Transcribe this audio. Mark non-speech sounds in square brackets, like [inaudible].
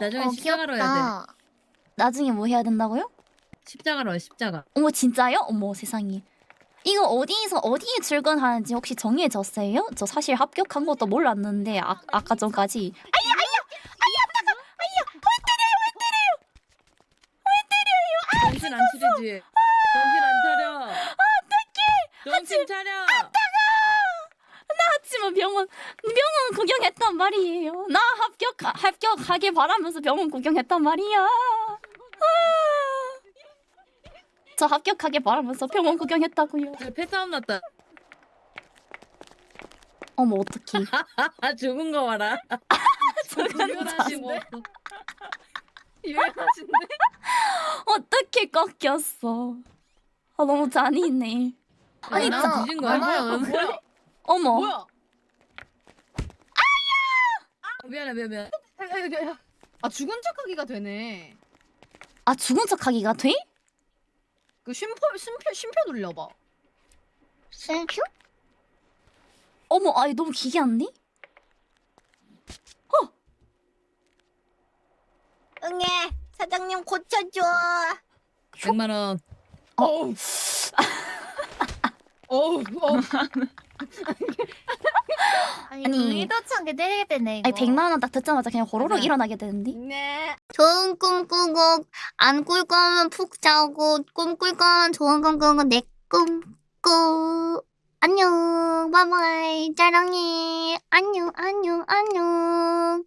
나중에 어 십자가로 해야 돼. 귀엽다. 나중에 뭐 해야 된다고요? 십자가로 해, 십자가. 어머 진짜요? 어머 세상에. 이거 어디서 어디에 출근하는지 혹시 정해졌어요? 저 사실 합격한 것도 몰랐는데 아, 아까 전까지 정신 안 차리지. 정신 안 차려. 어떡해. 정신 차려. 병원 병원 구경했단 말이에요. 나 합격 합격하길 바라면서 병원 구경했단 말이야. 아. 저 합격하길 바라면서 병원 구경했다고요. 저 폐싸움 났다. 어머 어떡해. [laughs] 아 죽은 거 봐라. [laughs] 유연하지 뭐. [laughs] 유연하신데? 어떻게 꺾였어. 아 너무 잔인해. 아니 나나 뒤진 거야? 뭐야? 어머. 뭐야? 아, 미안해 미안 미안. 아 죽은 척하기가 되네. 아 죽은 척하기가 돼? 그 쉼표 쉼표 쉼표 눌려봐. 슬큐? 어머 아이 너무 기괴한데? 응애 사장님 고쳐줘. 100만 원. [laughs] 어우. 어우. 어우. 아니. 의도치 때리게 되네 이거. 아니 100만 원 딱 듣자마자 그냥 호로록 맞아. 일어나게 되는데? 네. 좋은 꿈 꾸고 안 꿀 거면 푹 자고 꿈 꿀 거면 좋은 꿈 꾸고 내꿈 꾸. 안녕 바이바이 사랑해 안녕 안녕 안녕